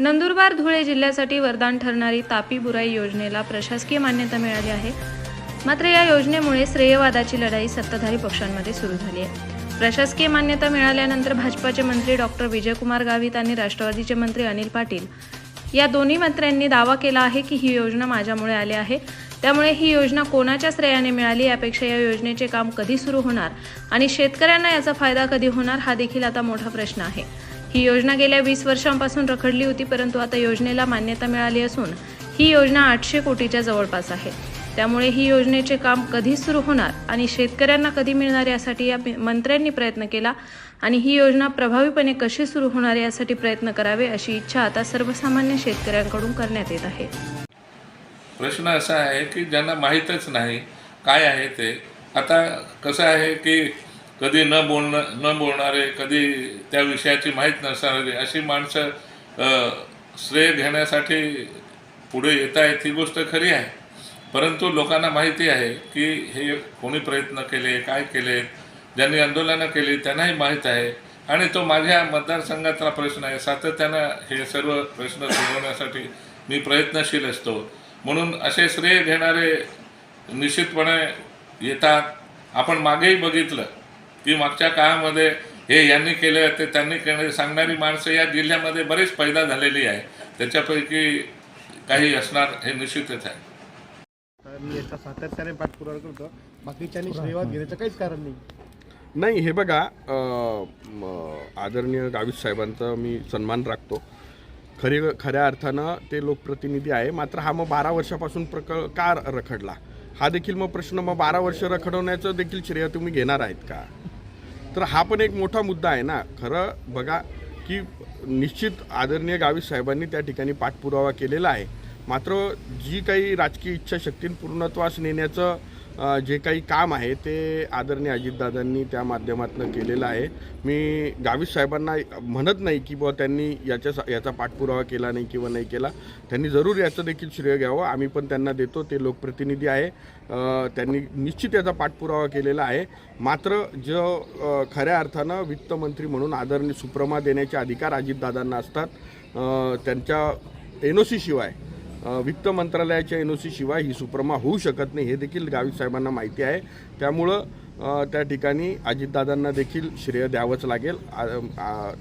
नंदुरबार धुळे जिल्ह्यासाठी वरदान ठरणारी तापी बुराई योजनेला प्रशासकीय मान्यता मिळाली आहे. मात्र या योजनेमुळे श्रेयवादाची लढाई सत्ताधारी पक्षांमध्ये सुरू झाली आहे. प्रशासकीय मान्यता मिळाल्यानंतर भाजपाचे मंत्री डॉक्टर विजयकुमार गावित आणि राष्ट्रवादीचे मंत्री अनिल पाटील या दोन्ही मंत्र्यांनी दावा केला आहे की ही योजना माझ्यामुळे आली आहे. त्यामुळे ही योजना कोणाच्या श्रेयाने मिळाली यापेक्षा या योजनेचे काम कधी सुरू होणार आणि शेतकऱ्यांना याचा फायदा कधी होणार हा देखील आता मोठा प्रश्न आहे. ही योजना गेल्या वीस वर्षांपासून रखडली होती परंतु आता योजनेला मान्यता मिळाली असून ही योजना आठशे कोटीच्या जवळपास आहे. त्यामुळे ही योजनेचे काम कधी सुरू होणार आणि शेतकऱ्यांना कधी मिळणार यासाठी या मंत्र्यांनी प्रयत्न केला आणि ही योजना प्रभावीपणे कशी सुरू होणार यासाठी प्रयत्न करावे अशी इच्छा आता सर्वसामान्य शेतकऱ्यांकडून करण्यात येत आहे. प्रश्न असा आहे की ज्यांना माहीतच नाही काय आहे ते आता कसं आहे की कधी न बोलणं न बोलणारे कधी त्या विषयाची माहीत नसणारे अशी माणसं श्रेय घेण्यासाठी पुढे येत आहेत ही गोष्ट खरी आहे. परंतु लोकांना माहिती आहे की हे कोणी प्रयत्न केले काय केले ज्यांनी आंदोलनं केली त्यांनाही माहीत आहे. आणि तो माझ्या मतदारसंघातला प्रश्न आहे. सातत्यानं हे सर्व प्रश्न सोडवण्यासाठी मी प्रयत्नशील असतो. म्हणून असे श्रेय घेणारे निश्चितपणे येतात. आपण मागेही बघितलं. की मागच्या काळामध्ये हे यांनी केलं ते त्यांनी केलं सांगणारी माणसं या जिल्ह्यामध्ये बरेच पैदा झालेली आहे. त्याच्यापैकी काही असणार हे निश्चितच आहे. तर मी याचा सातत्याने पाठपुरावा करतो. बाकीच्यांनी श्रेयवाद घेण्याचं काहीच कारण नाही. नाही हे बघा आदरणीय गावित साहेबांचा मी सन्मान राखतो. खरे खऱ्या अर्थानं ते लोकप्रतिनिधी आहे. मात्र हा मग बारा वर्षापासून प्रक का रखडला? हा देखील मग प्रश्न मग बारा वर्ष रखडवण्याचं देखील श्रेय तुम्ही घेणार आहेत का? तर हा पण एक मोठा मुद्दा आहे ना. खरं बघा की निश्चित आदरणीय गावी साहेबांनी त्या ठिकाणी पाठपुरावा केलेला आहे. मात्र जी काही राजकीय इच्छाशक्ती पूर्णत्वास नेण्याचं जे काही काम आहे ते आदरणीय अजितदादांनी त्या माध्यमातून केलेलं आहे. मी गावित साहेबांना म्हणत नाही की बुवा त्यांनी याच्या याचा पाठपुरावा केला नाही किंवा नाही केला. त्यांनी जरूर याचं देखील श्रेय घ्यावं. आम्ही पण त्यांना देतो. ते लोकप्रतिनिधी आहे. त्यांनी निश्चित याचा पाठपुरावा केलेला आहे. मात्र जो खऱ्या अर्थानं वित्तमंत्री म्हणून आदरणीय सुप्रमा देण्याचे अधिकार अजितदादांना असतात. त्यांच्या एन ओ सीशिवाय वित्त मंत्रालयाच्या एन ओ शिवाय ही सुप्रमा होऊ शकत नाही हे देखील गावित साहेबांना माहिती आहे. त्यामुळं त्या ठिकाणी अजितदादांना देखील श्रेय द्यावंच लागेल.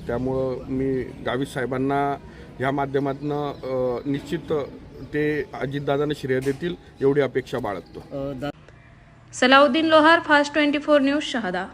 त्यामुळं मी गावित साहेबांना ह्या माध्यमातून निश्चित ते अजितदादांना श्रेय देतील एवढी अपेक्षा बाळगतो. Salauddin Lohar fast twenty four news Shahada.